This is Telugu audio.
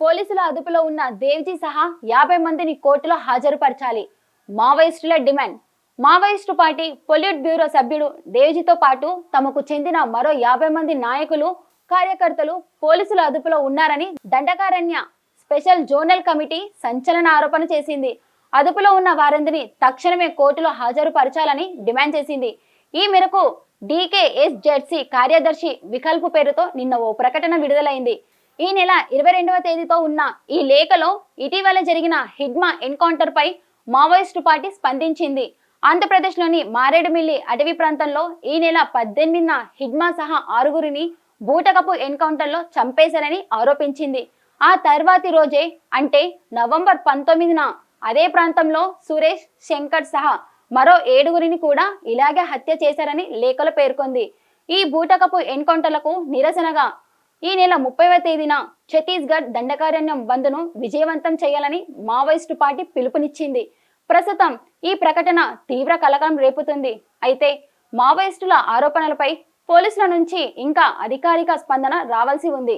పోలీసుల అదుపులో ఉన్న దేవ్జీ సహా యాభై మందిని కోర్టులో హాజరుపరచాలి. మావోయిస్టుల demand. Maoist party politburo సభ్యుడు దేవ్జీతో పాటు తమకు చెందిన మరో యాభై మంది నాయకులు కార్యకర్తలు పోలీసుల అదుపులో ఉన్నారని దండకారణ్య స్పెషల్ జోనల్ కమిటీ సంచలన ఆరోపణ చేసింది. అదుపులో ఉన్న వారందరినీ తక్షణమే కోర్టులో హాజరుపరచాలని డిమాండ్ చేసింది. ఈ మేరకు డీకేఎస్ జెడ్సీ కార్యదర్శి వికల్పు పేరుతో నిన్న ఓ ప్రకటన విడుదలైంది. ఈ నెల ఇరవై రెండవ తేదీతో ఉన్న ఈ లేఖలో ఇటీవల జరిగిన హిడ్మా ఎన్కౌంటర్ పై మావోయిస్టు పార్టీ స్పందించింది. ఆంధ్రప్రదేశ్లోని మారేడుమిల్లి అటవీ ప్రాంతంలో ఈ నెల పద్దెనిమిదిన హిడ్మా సహా ఆరుగురిని బూటకపు ఎన్కౌంటర్లో చంపేశారని ఆరోపించింది. ఆ తర్వాతి రోజే అంటే నవంబర్ పంతొమ్మిదిన అదే ప్రాంతంలో సురేష్ శంకర్ సహా మరో ఏడుగురిని కూడా ఇలాగే హత్య చేశారని లేఖలో పేర్కొంది. ఈ బూటకపు ఎన్కౌంటర్లకు నిరసనగా ఈ నెల ముప్పైవ తేదీన ఛత్తీస్గఢ్ దండకారణ్యం బంద్ను విజయవంతం చేయాలని మావోయిస్టు పార్టీ పిలుపునిచ్చింది. ప్రస్తుతం ఈ ప్రకటన తీవ్ర కలకలం రేపుతుంది. అయితే మావోయిస్టుల ఆరోపణలపై పోలీసుల నుంచి ఇంకా అధికారిక స్పందన రావాల్సి ఉంది.